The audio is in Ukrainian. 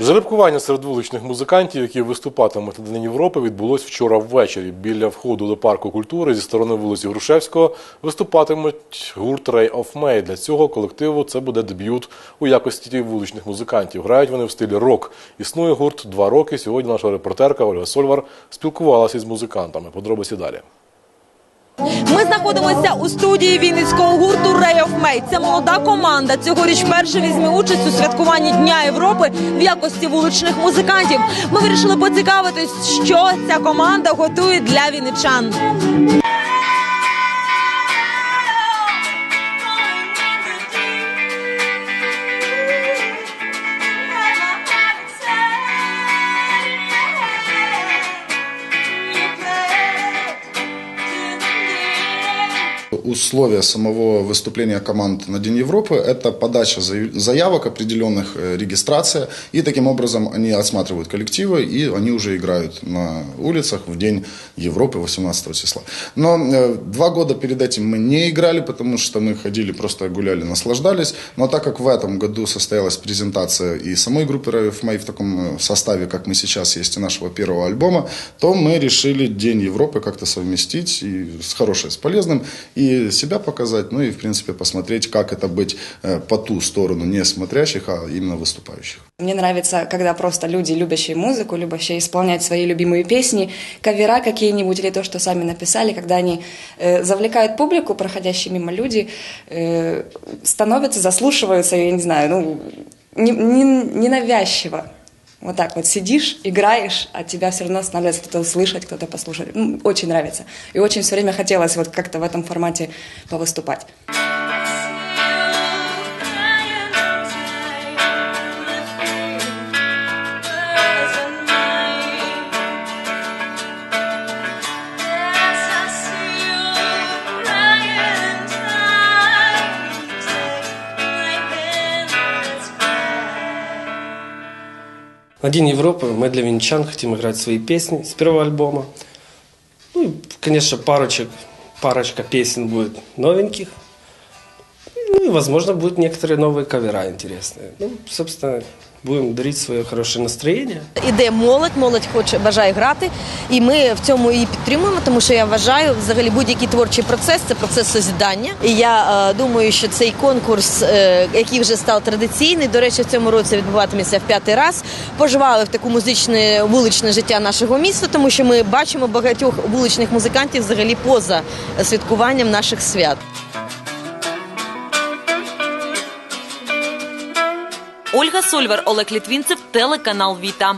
Жеребкування серед вуличних музикантів, які виступатимуть на День Європи, відбулось вчора ввечері. Біля входу до парку культури зі сторони вулиці Грушевського виступатимуть гурт Ray of May. Для цього колективу це буде дебют у якості вуличних музикантів. Грають вони в стилі рок. Існує гурт два роки. Сьогодні наша репортерка Ольга Сольвар спілкувалася із музикантами. Подробиці далі. Ми знаходимося у студії вінницького гурту Ray of May. Це молода команда. Цьогоріч перше візьме участь у святкуванні Дня Європи в якості вуличних музикантів. Ми вирішили поцікавитись, що ця команда готує для вінничан. Условия самого выступления команд на День Европы – это подача заяв- заявок определенных, э, регистрация, и таким образом они осматривают коллективы, и они уже играют на улицах в День Европы 18 числа. Но э, два года перед этим мы не играли, потому что мы ходили, просто гуляли, наслаждались. Но так как в этом году состоялась презентация и самой группы May в таком э, составе, как мы сейчас есть, и нашего первого альбома, то мы решили День Европы как-то совместить и с хорошее, с полезным, и себя показать, ну и, в принципе, посмотреть, как это быть э, по ту сторону не смотрящих, а именно выступающих. Мне нравится, когда просто люди, любящие музыку, любящие исполнять свои любимые песни, кавера какие-нибудь или то, что сами написали, когда они э, завлекают публику, проходящие мимо люди, э, становятся, заслушиваются, я не знаю, ну, не- не- ненавязчиво. Вот так вот сидишь, играешь, а тебя все равно становится кто-то услышать, кто-то послушать. Ну, очень нравится. И очень все время хотелось вот как-то в этом формате повыступать. На День Европы мы для венчан хотим играть свои песни с первого альбома. Ну, и, конечно, парочек, парочка песен будет новеньких. Ну и, возможно, будут некоторые новые кавера интересные. Ну, собственно, будем дарить свое хорошее настроение. Іде молодь, молодь хоче бажає грати, і ми в цьому її підтримуємо, тому що я вважаю, взагалі будь-який творчий процес це процес созідання. І я е, думаю, що цей конкурс, е, який вже став традиційний, до речі, в цьому році відбуватиметься в п'ятий раз. Поживали в таку музичне вуличне життя нашого міста, тому що ми бачимо багатьох вуличних музикантів взагалі поза святкуванням наших свят. Ольга Сольвер, Олег Літвінцев, телеканал Віта.